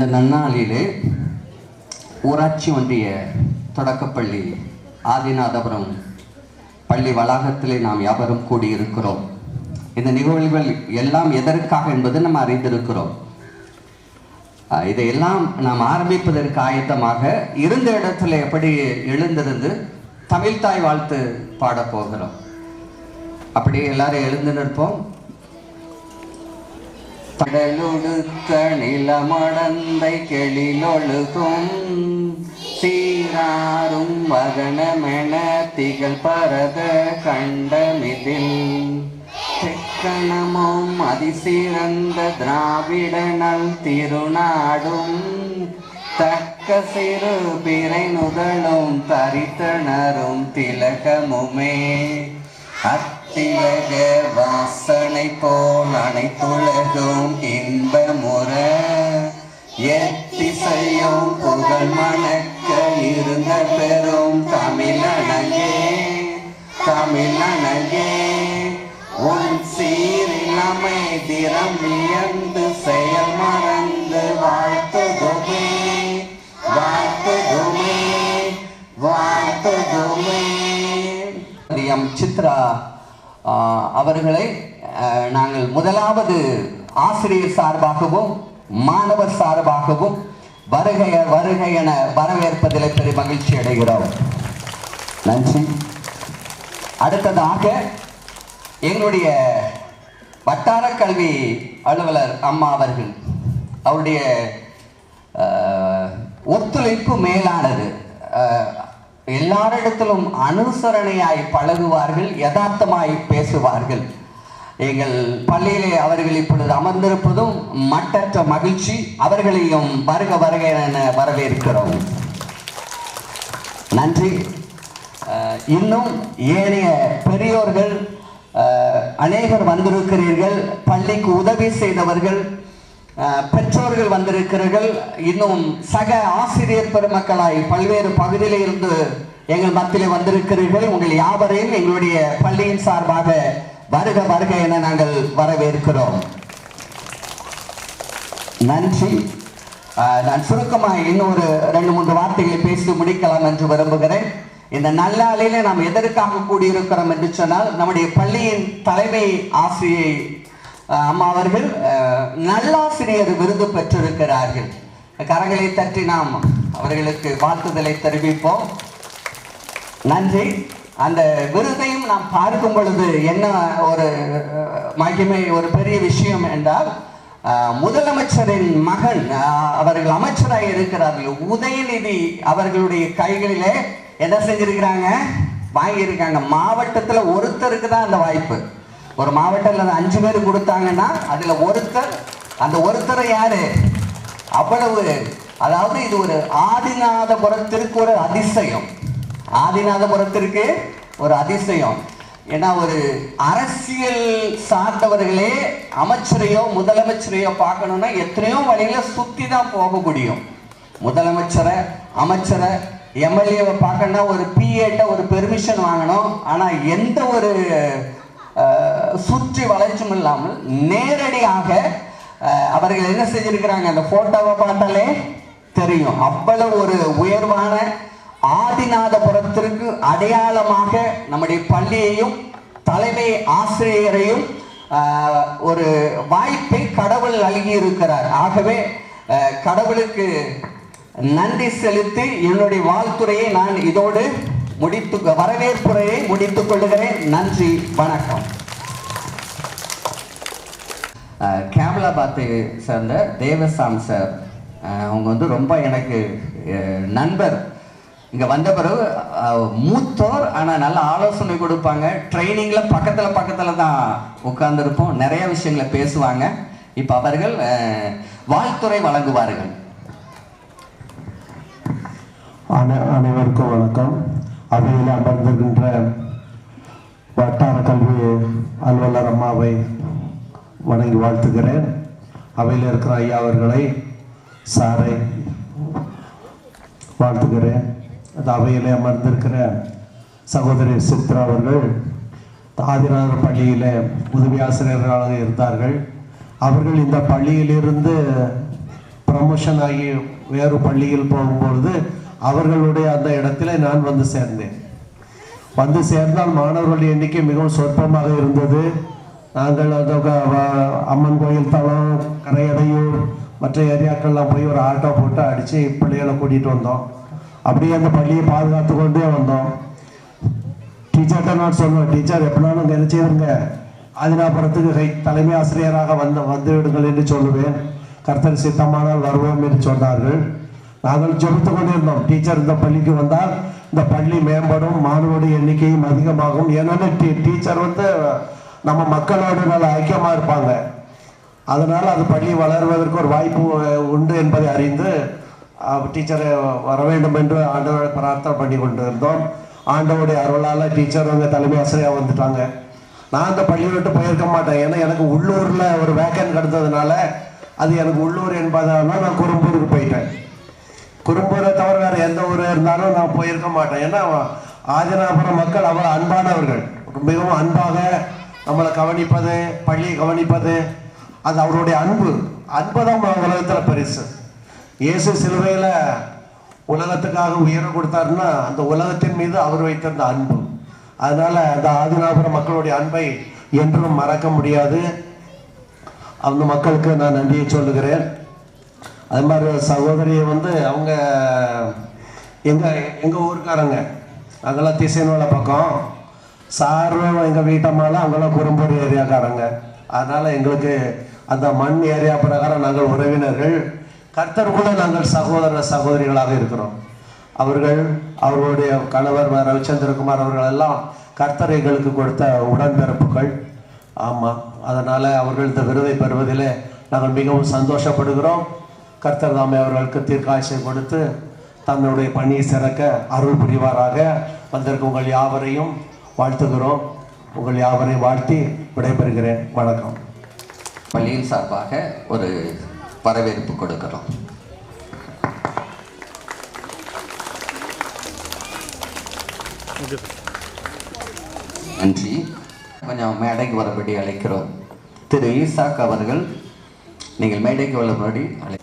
இந்த நன்னாளிலே ஊராட்சி ஒன்றிய தொடக்கப்பள்ளி ஆதிநாதபுரம் பள்ளி வளாகத்திலே நாம் யாவரும் கூடியிருக்கிறோம். இந்த நிகழ்வுகள் எல்லாம் எதற்காக என்பது நம்ம அறிந்திருக்கிறோம். இதையெல்லாம் நாம் ஆரம்பிப்பதற்கு ஆயத்தமாக இருந்த இடத்துல எப்படி எழுந்திருந்து தமிழ் தாய் வாழ்த்து பாடப் போகிறோம். எல்லாரும் எழுந்து நிற்போம். கடலுடுத்த நிலமடந்தை கெளிலொழுகும். சீராரும் மகனமென திகழ் பரத கண்டமிதில். தெக்கணமும் அதிசிறந்த திராவிடனல் திருநாடும். தக்க சிறு பிறை நுதலும் தரித்தனரும் திலகமுமே. அத் அத்திலக வாசனை போல் அனைத்துலகும் இன்பமுற. எத்திசையும் புகழ் மணக்க இருந்த பெரும் தமிழனகே தமிழனகே உன் சீரில் அமைதிரம் இயந்து செயல் மறந்து வாழ்த்துதுமே வாழ்த்துதுமே வாழ்த்துதுமே. சித்ரா. அவர்களை நாங்கள் முதலாவது ஆசிரியர் சார்பாகவும் மாணவர் சார்பாகவும் வருகை வருகை என வரவேற்பதில் பெரிய மகிழ்ச்சி அடைகிறோம். நன்றி. அடுத்ததாக எங்களுடைய வட்டார கல்வி அலுவலர் அம்மா அவர்கள் அவருடைய ஒத்துழைப்பு மேலானது எல்லாரிடத்திலும் அனுசரணையாய் பழகுவார்கள் யதார்த்தமாய் பேசுவார்கள். எங்கள் பள்ளியிலே அவர்கள் இப்பொழுது அமர்ந்திருப்பதும் மட்டற்ற மகிழ்ச்சி. அவர்களையும் வருக வருக என வரவேற்கிறோம். நன்றி. இன்னும் ஏனைய பெரியோர்கள் அநேகர் வந்திருக்கிறீர்கள். பள்ளிக்கு உதவி செய்தவர்கள் பெற்றோர்கள் வந்திருக்கிறீர்கள். இன்னும் சக ஆசிரியர் பெருமக்களாய் பல்வேறு பகுதியில் இருந்து எங்கள் மத்தியிலே வந்திருக்கிறீர்கள். உங்கள் யாவரையும் எங்களுடைய பள்ளியின் சார்பாக வருக வருக என நாங்கள் வரவேற்கிறோம். நன்றி. நான் சுருக்கமாக இன்னொரு ரெண்டு மூன்று வார்த்தைகளை பேசி முடிக்கலாம் என்று விரும்புகிறேன். இந்த நல்லாளிலே நாம் எதற்காக கூடியிருக்கிறோம் என்று சொன்னால் நம்முடைய பள்ளியின் தலைமை ஆசிரியை அம்மா அவர்கள் நல்லாசிரியர் விருது பெற்றிருக்கிறார்கள். கரங்களை தட்டி நாம் அவர்களுக்கு வாழ்த்துதலை தெரிவிப்போம். நன்றி. அந்த விருதையும் நாம் பார்க்கும் பொழுது என்ன ஒரு மகிமை ஒரு பெரிய விஷயம் என்றால் முதலமைச்சரின் மகன் அவர்கள் அமைச்சராக இருக்கிறார்கள். உதயநிதி அவர்களுடைய கைகளிலே என்ன செஞ்சிருக்கிறாங்க? வாங்கியிருக்காங்க. மாவட்டத்தில் ஒருத்தருக்கு தான் அந்த வாய்ப்பு. ஒரு மாவட்டத்தில் அஞ்சு பேர் கொடுத்தாங்கன்னா அதில் ஒருத்தர் அந்த ஒருத்தரை யாரு? அவ்வளவு அதாவது இது ஒரு ஆதிநாதபுரத்திற்கு ஒரு அதிசயம். ஆதிநாதபுரத்திற்கு ஒரு அதிசயம். ஏன்னா ஒரு அரசியல் சார்ந்தவர்களே அமைச்சரையோ முதலமைச்சரையோ பார்க்கணும்னா எத்தனையோ வழியில் சுற்றி தான் போக முடியும். முதலமைச்சரை அமைச்சரை எம்எல்ஏவை பார்க்கணுன்னா ஒரு பிஏட்ட ஒரு பெர்மிஷன் வாங்கணும். ஆனால் எந்த ஒரு சுற்றி வளைச்சும் இல்லாமல் நேரடியாக அவர்கள் என்ன செஞ்சிருக்கிறாங்க? அந்த போட்டோவை பார்த்தாலே தெரியும். அவ்வளவு ஒரு உயர்வான ஆதிநாதபுரத்திற்கு அடையாளமாக நம்முடைய பள்ளியையும் தலைமை ஆசிரியரையும் ஒரு வாய்ப்பை கடவுள் நல்கி இருக்கிறார் ஆகவே கடவுளுக்கு நன்றி செலுத்தி என்னுடைய வாழ்த்துறையை நான் இதோடு முடித்து வரவேற்புரையை முடித்துக் கொள்கிறேன். நன்றி வணக்கம். கேமலாபாத்தை சேர்ந்த தேவசாம் சார் அவங்க வந்து ரொம்ப எனக்கு நண்பர். இங்கே வந்த பிறகு மூத்தோர் ஆனால் நல்ல ஆலோசனை கொடுப்பாங்க. ட்ரைனிங்கில் பக்கத்தில் பக்கத்தில் தான் உட்கார்ந்துருப்போம். நிறைய விஷயங்களை பேசுவாங்க. இப்போ அவர்கள் வாழ்த்துறை வழங்குவார்கள். அனை அனைவருக்கும் வணக்கம். அவையில் அமர்ந்திருக்கின்ற வட்டார கல்வி அலுவலர் அம்மாவை வணங்கி வாழ்த்துகிறேன். அவையில் இருக்கிற ஐயா அவர்களை சாரை வாழ்த்துகிறேன். அந்த அவையில் அமர்ந்திருக்கிற சகோதரி சித்ரா அவர்கள் ஆதிநாதர் பள்ளியில் உதவி ஆசிரியர்களாக இருந்தார்கள். அவர்கள் இந்த பள்ளியிலிருந்து ப்ரமோஷன் ஆகி வேறு பள்ளியில் போகும்பொழுது அவர்களுடைய அந்த இடத்திலே நான் வந்து சேர்ந்தேன். வந்து சேர்ந்தால் மாணவர்களுடைய எண்ணிக்கை மிகவும் சொற்பமாக இருந்தது. நாங்கள் அந்த க- வ- அம்மன் கோயில் தளம் கரையடையூர் மற்ற ஏரியாக்கள்லாம் போய் ஒரு ஆட்டோ போட்டு அடித்து பிள்ளைகளை கூட்டிகிட்டு வந்தோம். அப்படியே அந்த பள்ளியை பாதுகாத்து கொண்டே வந்தோம். டீச்சர்கிட்ட நான் சொல்லுவேன் டீச்சர் எப்படினாலும் நினைச்சிருங்க. ஆதினாபுரத்துக்கு கை தலைமை ஆசிரியராக வந்த வந்து விடுங்கள் என்று சொல்லுவேன். கர்த்தர் சித்தமானால் வருவோம் என்று சொன்னார்கள். நாங்கள் ஜெபித்து கொண்டிருந்தோம். டீச்சர் இந்த பள்ளிக்கு வந்தால் இந்த பள்ளி மேம்படும் மாணவருடைய எண்ணிக்கையும் அதிகமாகும். ஏன்னா டீ டீச்சர் வந்து நம்ம மக்களோடு நல்ல ஐக்கியமாக இருப்பாங்க. அதனால் அது பள்ளி வளர்வதற்கு ஒரு வாய்ப்பு உண்டு என்பதை அறிந்து டீச்சரை வர வேண்டும் என்று ஆண்டவரை பிரார்த்தனை பண்ணி கொண்டு இருந்தோம் ஆண்டவருடைய அருளால் டீச்சர் வந்து தலைமை ஆசிரியர் வந்துட்டாங்க. நான் அந்த பள்ளியை விட்டு போயிருக்க மாட்டேன். ஏன்னா எனக்கு உள்ளூரில் ஒரு வேக்கன் கிடைத்ததுனால அது எனக்கு உள்ளூர் என்பதால் நான் குறும்பூருக்கு போயிட்டேன். குறும்பூரை தவிர வேறு எந்த ஊர் இருந்தாலும் நான் போயிருக்க மாட்டேன். ஏன்னா ஆதினாபுரம் மக்கள் அவர் அன்பானவர்கள். மிகவும் அன்பாக நம்மளை கவனிப்பது பள்ளியை கவனிப்பது அது அவருடைய அன்பு. அன்பு தான் உலகத்தில் பெருசு. இயேசு சிலுவையில் உலகத்துக்காக உயிரை கொடுத்தாருன்னா அந்த உலகத்தின் மீது அவர் வைத்திருந்த அன்பு. அதனால் அந்த ஆதினாபுரம் மக்களுடைய அன்பை என்றும் மறக்க முடியாது. அந்த மக்களுக்கு நான் நன்றியை சொல்லுகிறேன். அது மாதிரி சகோதரியை வந்து அவங்க எங்கள் எங்கள் ஊருக்காரங்க அங்கெல்லாம் திசைநூல பக்கம். சாரும் எங்கள் வீட்டம்மால அவங்களாம் குறும்பூர் ஏரியாக்காரங்க. அதனால் எங்களுக்கு அந்த மண் ஏரியா பிரகாரம் நாங்கள் உறவினர்கள். கர்த்தருக்குள்ள நாங்கள் சகோதர சகோதரிகளாக இருக்கிறோம். அவர்கள் அவர்களுடைய கணவர் ரவிச்சந்திரகுமார் அவர்கள் எல்லாம் கர்த்தர் எங்களுக்கு கொடுத்த உடன்பிறப்புகள். ஆமாம் அதனால் அவர்கள் இந்த விருதை பெறுவதிலே நாங்கள் மிகவும் சந்தோஷப்படுகிறோம். கர்த்தர் தாமே அவர்களுக்கு தீர்க்காய்ச்சை கொடுத்து தன்னுடைய பணியை சிறக்க அருள் புரிவாராக. வந்திருக்க உங்கள் யாவரையும் வாழ்த்துகிறோம். உங்கள் யாவரையும் வாழ்த்தி விடைபெறுகிறேன். வணக்கம். பள்ளியின் சார்பாக ஒரு வரவேற்பு கொடுக்கிறோம். நன்றி. கொஞ்சம் மேடைக்கு வரபடி அழைக்கிறோம். திரு ஈசாக் அவர்கள் நீங்கள் மேடைக்கு வரபடி அழை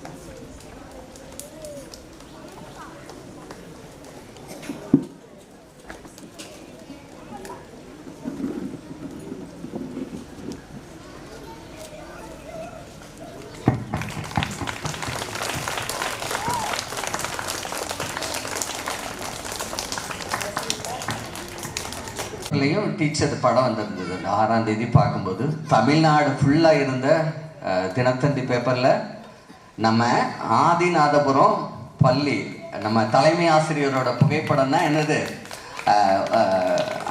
இதுலேயும் டீச்சர் படம் வந்திருந்தது. அந்த ஆறாம் தேதி பார்க்கும்போது தமிழ்நாடு ஃபுல்லாக இருந்த தினத்தந்தி பேப்பரில் நம்ம ஆதிநாதபுரம் பள்ளி நம்ம தலைமை ஆசிரியரோட புகைப்படம் தான் என்னது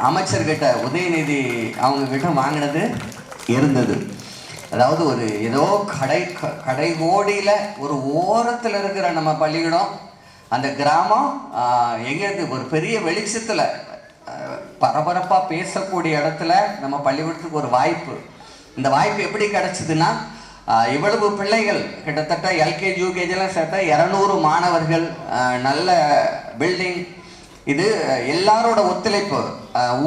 அமைச்சர்கிட்ட உதயநிதி அவங்கக்கிட்ட வாங்கினது இருந்தது. அதாவது ஒரு ஏதோ கடை க- கடை ஓடியில் ஒரு ஓரத்தில் இருக்கிற நம்ம பள்ளிக்கூடம் அந்த கிராமம் எங்கேருந்து ஒரு பெரிய வெளிச்சத்தில் பரபரப்பாக பேசக்கூடிய இடத்துல நம்ம பள்ளிக்கூடத்துக்கு ஒரு வாய்ப்பு. இந்த வாய்ப்பு எப்படி கிடச்சிதுன்னா இவ்வளவு பிள்ளைகள் கிட்டத்தட்ட எல்கேஜி யூகேஜிலாம் சேர்த்தா இரநூறு மாணவர்கள் நல்ல பில்டிங் இது எல்லாரோட ஒத்துழைப்பு.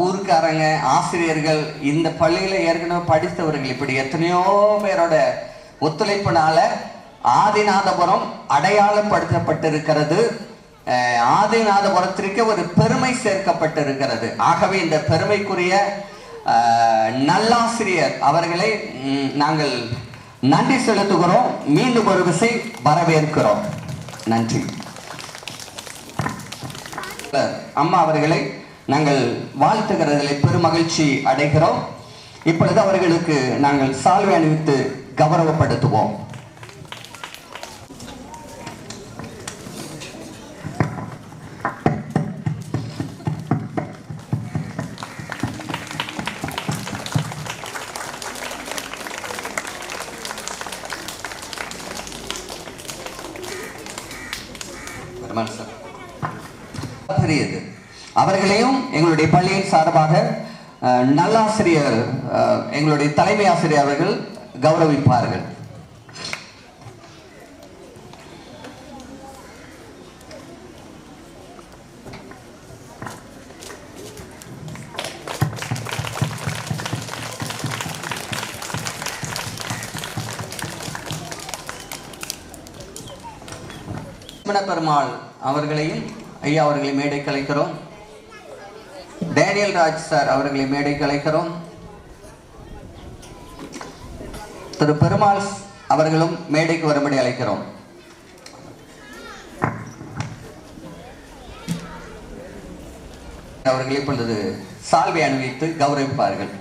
ஊருக்காரங்க ஆசிரியர்கள் இந்த பள்ளியில் ஏற்கனவே படித்தவர்கள் இப்படி எத்தனையோ பேரோட ஒத்துழைப்புனால ஆதிநாதபுரம் அடையாளப்படுத்தப்பட்டிருக்கிறது. ஆதிநாதபுரத்திற்கு ஒரு பெருமை சேர்க்கப்பட்டிருக்கிறது. ஆகவே இந்த பெருமைக்குரிய நல்லாசிரியர் அவர்களை நாங்கள் நன்றி செலுத்துகிறோம். மீண்டும் ஒரு விசை வரவேற்கிறோம். நன்றி. அம்மா அவர்களை நாங்கள் வாழ்த்துகிறதில் பெருமகிழ்ச்சி அடைகிறோம். இப்பொழுது அவர்களுக்கு நாங்கள் சால்வை அணிவித்து கௌரவப்படுத்துவோம். அவர்களையும் எங்களுடைய பள்ளியின் சார்பாக நல்லாசிரியர் அஹ், எங்களுடைய தலைமை ஆசிரியர் அவர்கள் கௌரவிப்பார்கள். பெருமாள் அவர்களையும் ஐயா அவர்களை மேடை கலைக்கிறோம் டேனியல் ராஜ் சார் அவர்களை மேடை கலைக்கிறோம். திரு பெருமாள் அவர்களும் மேடைக்கு வரும்படி அழைக்கிறோம். அவர்கள் இப்பொழுது சால்வை அணிவித்து கௌரவிப்பார்கள்.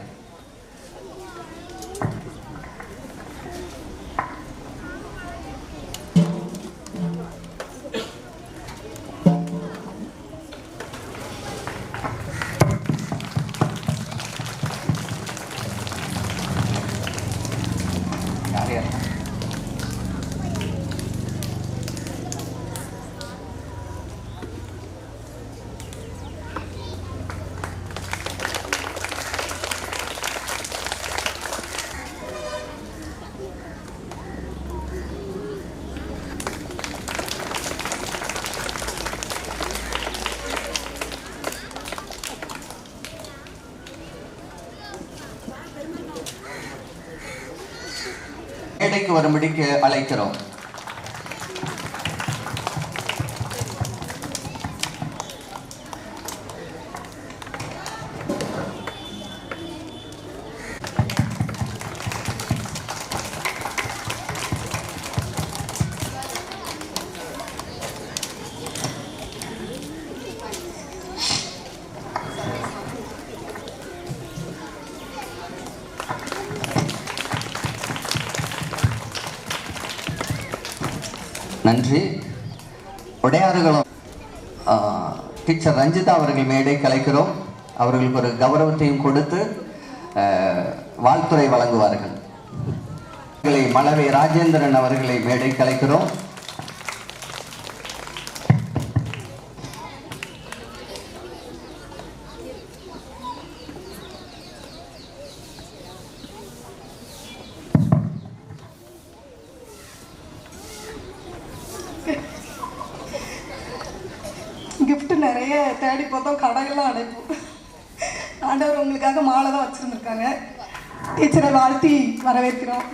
மேடைக்கு வரும்படி அழைக்கிறோம். நன்றி. உடையாறுகளும் டீச்சர் ரஞ்சிதா அவர்கள் மேடை கலைக்கிறோம். அவர்களுக்கு ஒரு கௌரவத்தையும் கொடுத்து வாழ்த்துறை வழங்குவார்கள். மலவை ராஜேந்திரன் அவர்களை மேடை கலைக்கிறோம். நிறைய தேடி பார்த்தோம் கடையெல்லாம் அடைப்போம் ஆண்டவர் உங்களுக்காக மாலை தான் வச்சுருந்துருக்காங்க. டீச்சரை வாழ்த்தி வரவேற்கிறோம்.